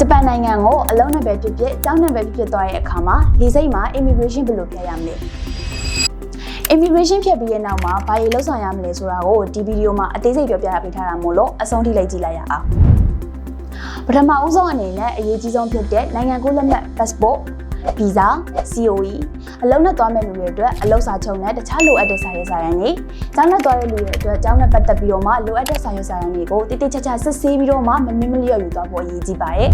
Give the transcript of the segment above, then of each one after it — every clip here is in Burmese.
ဂျပန်နိုင်ငံကိုအလုံးနဲ့ပဲဖြစ်ဖြစ်ကျောင်းနဲ့ပဲဖြစ်ဖြစ်သွားတဲ့အခါမှာလေစိတ်မှာ immigration ဘယ်လိုဖြတ်ရမလဲ immigration ဖြတ်ပြီးတဲ့နောက်မှာဘာတွေလုပ်ဆောင်ရမလဲဆိုတာကိုဒီဗီဒီယိုမှာအသေးစိတ်ပြောပြပေးထားတာမို့လို့အဆုံးထိလိုက်ကြည့်လိုက်ရအောင်ပထမဦးဆုံးအနေနဲ့အရေးကြီးဆုံးဖြစ်တဲ့နိုင်ငံကူးလက်မှတ် passport visa COE အလုံးနဲ့သွားမဲ့လူတွေအတွက်အလုပ်စာချုပ်နဲ့တခြားလိုအပ်တဲ့စာရွက်စာတမ်းတွေကျောင်းနဲ့သွားတဲ့လူတွေအတွက်ကျောင်းနဲ့ပတ်သက်ပြီးတော့မှလိုအပ်တဲ့စာရွက်စာတမ်းတွေကိုတိတိကျကျစစ်ဆေးပြီးတော့မှမမင်းမလျော့ယူသွားဖို့အရေးကြီးပါတယ်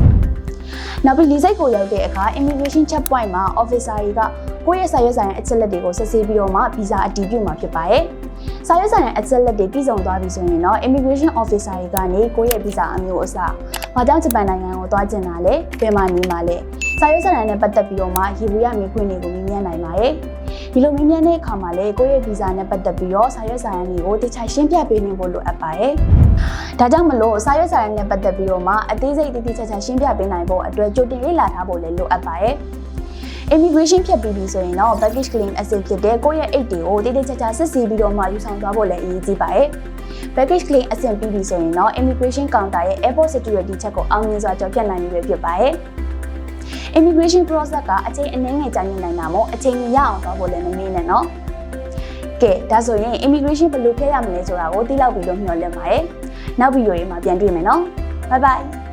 နောက်ပြီးလီစိတ်ကိုရောက်တဲ့အခါ immigration checkpoint မှာ officer တွေကကိုယ့်ရဲ့စာရွက်စာတမ်းအချက်လက်တွေကိုစစ်ဆေးပြီးတော့မှ visa အတည်ပြုမှာဖြစ်ပါတယ်။စာရွက်စာတမ်းအချက်လက်တွေပြည့်စုံသွားပြီဆိုရင်တော့ immigration officer တွေကနေကိုယ့်ရဲ့ visa အမျိုးအစားဘာကြောင့်ဂျပန်နိုင်ငံကိုသွားကျင်တာလဲဘယ်မှာနေမှာလဲ စာရွက်စာတမ်းနဲ့ပတ်သက်ပြီးတော့မှရေဘူးရမြေခွင့်တွေကိုမြင်မြန်နိုင်ပါတယ်။ဒီလိုမြင်မြန်တဲ့အခါမှာလေကိုယ့်ရဲ့ visa နဲ့ပတ်သက်ပြီးတော့စာရွက်စာတမ်းတွေကိုတခြားရှင်းပြပေးနေဖို့လိုအပ်ပါတယ်။ဒါကြောင့်မလို့စာရွက်စာတမ်းနဲ့ပတ်သက်ပြီးတော့မှအသေးစိတ်တိတိကျကျရှင်းပြပေးနိုင်ဖို့အတွက်ကြိုတင်လေ့လာထားဖို့လည်းလိုအပ်ပါတယ်။ immigration ဖြတ်ပြီးပြီဆိုရင်တော့ baggage claim အစစ်ဖြစ်တဲ့ကိုယ့်ရဲ့အိတ်တွေကိုတိတိကျကျစစ်ဆေးပြီးတော့မှယူဆောင်သွားဖို့လည်းအရေးကြီးပါတယ်။ baggage claim အဆင့်ပြီးပြီဆိုရင်တော့ immigration counter ရဲ့ airport security check ကိုအောင်မြင်စွာကျော်ဖြတ်နိုင်ပြီပဲဖြစ်ပါတယ်။ immigration process ကအချိန်အနည်းငယ်ကြာမြင့်နိုင်တာမို့အချိန်ကြီးရအောင်သွားဖို့လည်းမမေ့နဲ့နော်။ကဲဒါဆိုရင် immigration ဘယ်လိုဖြတ်ရမလဲဆိုတာကိုသိလောက်ပြီးလို့မျှော်လင့်ပါတယ်။နောက်ဗီဒီယိုရေးမှာပြန်တွေ့မယ်နော်။ Bye bye